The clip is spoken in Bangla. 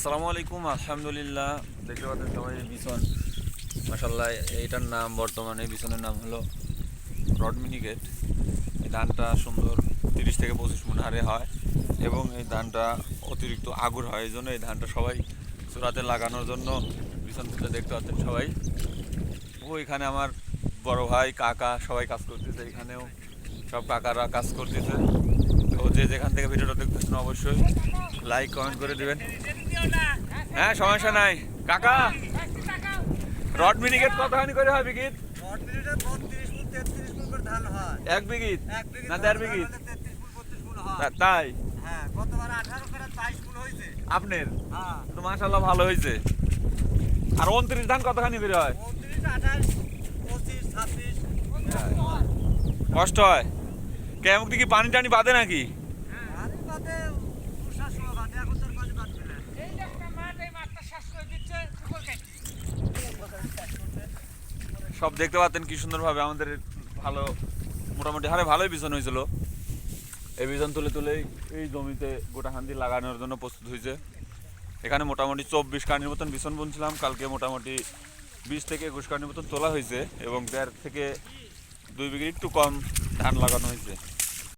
আসসালামু আলাইকুম, আলহামদুলিল্লাহ। দেখতে পাচ্ছেন সবাই বিছন। মাসাল্লাহ এইটার নাম বর্তমানে বিছনের নাম হলো রড মিনিকেট এই ধানটা সুন্দর তিরিশ থেকে পঁচিশ মন হারে হয় এবং এই ধানটা অতিরিক্ত আগুর হয়, এই জন্য এই ধানটা সবাই চূড়াতে লাগানোর জন্য বিছন তুলে দেখতে পাচ্ছেন সবাই। ও, এখানে আমার বড় ভাই, কাকা সবাই কাজ করতেছে, এখানেও সব কাকারা কাজ করতেছে। তো যে যেখান থেকে ভিডিওটা দেখতেছেন অবশ্যই লাইক কমেন্ট করে দিবেন। হ্যাঁ সমস্যা নাই। কাকা রড মিনিকেট করে হয় বিঘিত তেত্রিশ ফুট করে ধান হয়। এক বিঘিত এক বিঘি না দেড় বিঘিত হয়। তা- তাই? হ্যাঁ আপনার? হ্যাঁ। তো মাশাল্লাহ ভালো হয়েছে। আর উনত্রিশ ধান কতখানি করে হয়? কষ্ট হয়। কেমন কি পানি টানি বাদে নাকি? সব দেখতে পাচ্ছেন কি সুন্দরভাবে আমাদের ভালো, মোটামুটি হারে ভালোই বিছন হয়েছিল। এই বিছন তুলে তুলে এই জমিতে গোটা হান্দি লাগানোর জন্য প্রস্তুত হয়েছে। এখানে মোটামুটি চব্বিশ কানির মতন বিছন বুনছিলাম। কালকে মোটামুটি বিশ থেকে একুশ কানির মতন তোলা হয়েছে এবং দেড় থেকে দুই বিঘে একটু কম ধান লাগানো হয়েছে।